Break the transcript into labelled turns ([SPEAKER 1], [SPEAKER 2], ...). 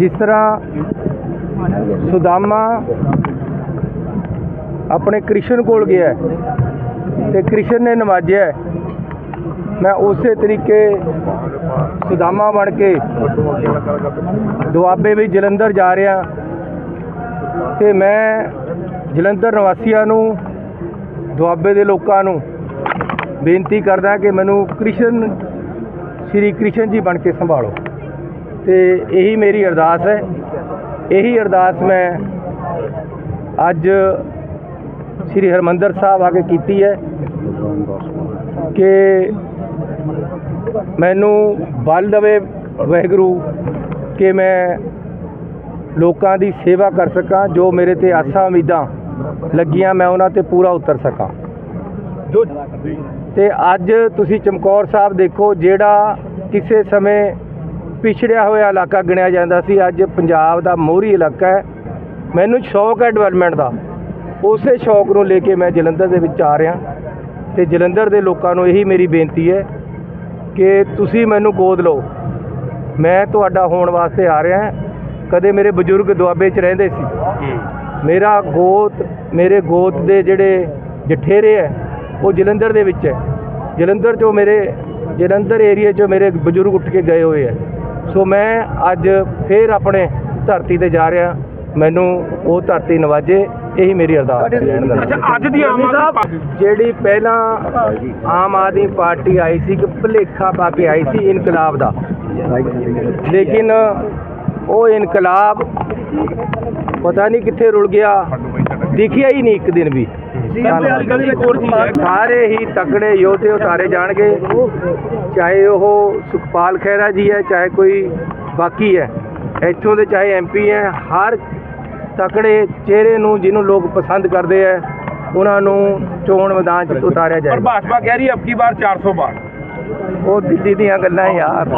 [SPEAKER 1] ਜਿਸ ਤਰ੍ਹਾਂ ਸੁਦਾਮਾ ਆਪਣੇ ਕ੍ਰਿਸ਼ਨ ਕੋਲ ਗਿਆ ਹੈ ਤੇ ਕ੍ਰਿਸ਼ਨ ਨੇ ਨਵਾਜਿਆ ਮੈਂ ਉਸੇ ਤਰੀਕੇ ਸੁਦਾਮਾ ਬਣ ਕੇ ਦੁਆਬੇ ਵਿੱਚ ਜਲੰਧਰ ਜਾ ਰਿਹਾ ਤੇ ਮੈਂ ਜਲੰਧਰ ਨਿਵਾਸੀਆਂ ਨੂੰ, ਦੁਆਬੇ ਦੇ ਲੋਕਾਂ ਨੂੰ ਬੇਨਤੀ ਕਰਦਾ ਕਿ ਮੈਨੂੰ ਕ੍ਰਿਸ਼ਨ, ਸ਼੍ਰੀ ਕ੍ਰਿਸ਼ਨ ਜੀ ਬਣ ਕੇ ਸੰਭਾਲੋ। ਤੇ ਇਹੀ ਮੇਰੀ ਅਰਦਾਸ ਹੈ। ਇਹੀ ਅਰਦਾਸ ਮੈਂ ਅੱਜ ਸ੍ਰੀ ਹਰਮੰਦਰ ਸਾਹਿਬ ਆ ਕੇ ਕੀਤੀ ਹੈ ਕਿ ਮੈਨੂੰ ਬਲ ਦੇਵੇ ਵਾਹਿਗੁਰੂ ਕਿ ਮੈਂ ਲੋਕਾਂ ਦੀ ਸੇਵਾ ਕਰ ਸਕਾਂ, ਜੋ ਮੇਰੇ ਤੇ ਆਸਾਂ ਉਮੀਦਾਂ ਲੱਗੀਆਂ, ਮੈਂ ਉਹਨਾਂ ਤੇ ਪੂਰਾ ਉਤਰ ਸਕਾਂ। ਜੋ ਤੇ ਅੱਜ ਤੁਸੀਂ ਚਮਕੌਰ ਸਾਹਿਬ ਦੇਖੋ, ਜਿਹੜਾ ਕਿਸੇ ਸਮੇਂ ਪਿਛੜਿਆ ਹੋਇਆ ਇਲਾਕਾ ਗਿਣਿਆ ਜਾਂਦਾ ਸੀ। ਅੱਜ ਪੰਜਾਬ ਦਾ ਮੋਹਰੀ ਇਲਾਕਾ ਹੈ। ਮੈਨੂੰ ਸ਼ੌਕ ਹੈ ਡਿਵੈਲਪਮੈਂਟ ਦਾ। ਉਸੇ ਸ਼ੌਕ ਨੂੰ ਲੈ ਕੇ ਮੈਂ ਜਲੰਧਰ ਦੇ ਵਿੱਚ ਆ ਰਿਹਾ। ਤੇ ਜਲੰਧਰ ਦੇ ਲੋਕਾਂ ਨੂੰ ਇਹੀ ਮੇਰੀ ਬੇਨਤੀ ਹੈ ਕਿ ਤੁਸੀਂ ਮੈਨੂੰ ਗੋਦ ਲਓ। ਮੈਂ ਤੁਹਾਡਾ ਹੋਣ ਵਾਸਤੇ ਆ ਰਿਹਾ ਕਦੇ ਮੇਰੇ ਬਜ਼ੁਰਗ ਦੁਆਬੇ 'ਚ ਰਹਿੰਦੇ ਸੀ। ਮੇਰਾ ਗੋਤ ਮੇਰੇ ਗੋਤ ਦੇ ਜਿਹੜੇ ਜਠੇਰੇ ਹੈ ਉਹ ਜਲੰਧਰ ਦੇ ਵਿੱਚ ਹੈ। ਜਲੰਧਰ 'ਚੋਂ ਮੇਰੇ ਜਲੰਧਰ ਏਰੀਆ 'ਚੋਂ ਮੇਰੇ ਬਜ਼ੁਰਗ ਉੱਠ ਕੇ ਗਏ ਹੋਏ ਹੈ। ਸੋ ਮੈਂ ਅੱਜ ਫੇਰ ਆਪਣੇ ਧਰਤੀ ਤੇ ਜਾ ਰਿਹਾ। ਮੈਨੂੰ ਉਹ ਧਰਤੀ ਨਵਾਜੇ ਇਹੀ ਮੇਰੀ ਅਰਦਾਸ ਹੈ।
[SPEAKER 2] ਅੱਜ ਦੀ ਆਮ ਆਦਮੀ
[SPEAKER 1] ਜਿਹੜੀ ਪਹਿਲਾਂ ਆਮ ਆਦਮੀ ਪਾਰਟੀ ਆਈ ਸੀ ਕਿ ਭੁਲੇਖਾ ਪਾ ਕੇ ਆਈ ਸੀ ਇਨਕਲਾਬ ਦਾ। ਲੇਕਿਨ ਉਹ ਇਨਕਲਾਬ ਪਤਾ ਨਹੀਂ ਕਿੱਥੇ ਰੁਲ ਗਿਆ। ਦਿਖਿਆ ਹੀ ਨਹੀਂ ਇੱਕ ਦਿਨ ਵੀ। ਸਾਰੇ ਹੀ ਤਕੜੇ ਯੋਧੇ ਉਤਾਰੇ ਜਾਣਗੇ। ਚਾਹੇ ਉਹ ਸੁਖਪਾਲ ਖਹਿਰਾ ਜੀ ਹੈ ਚਾਹੇ ਕੋਈ ਬਾਕੀ ਹੈ। ਇੱਥੋਂ ਦੇ ਚਾਹੇ ਐਮਪੀ ਹੈ ਹਰ ਤਕੜੇ ਚਿਹਰੇ ਨੂੰ ਜਿਹਨੂੰ ਲੋਕ ਪਸੰਦ ਕਰਦੇ ਹੈ ਉਹਨਾਂ ਨੂੰ ਚੋਣ ਮੈਦਾਨ 'ਚ ਉਤਾਰਿਆ
[SPEAKER 2] ਪਰ
[SPEAKER 1] ਜਾਏ
[SPEAKER 2] ਭਾਜਪਾ ਕਹਿ ਰਹੀ ਹੈ ਅਬਕੀ ਵਾਰ 400 ਬਾਰ
[SPEAKER 1] ਉਹ ਦਿੱਲੀ ਦੀਆਂ ਗੱਲਾਂ ਯਾਰ।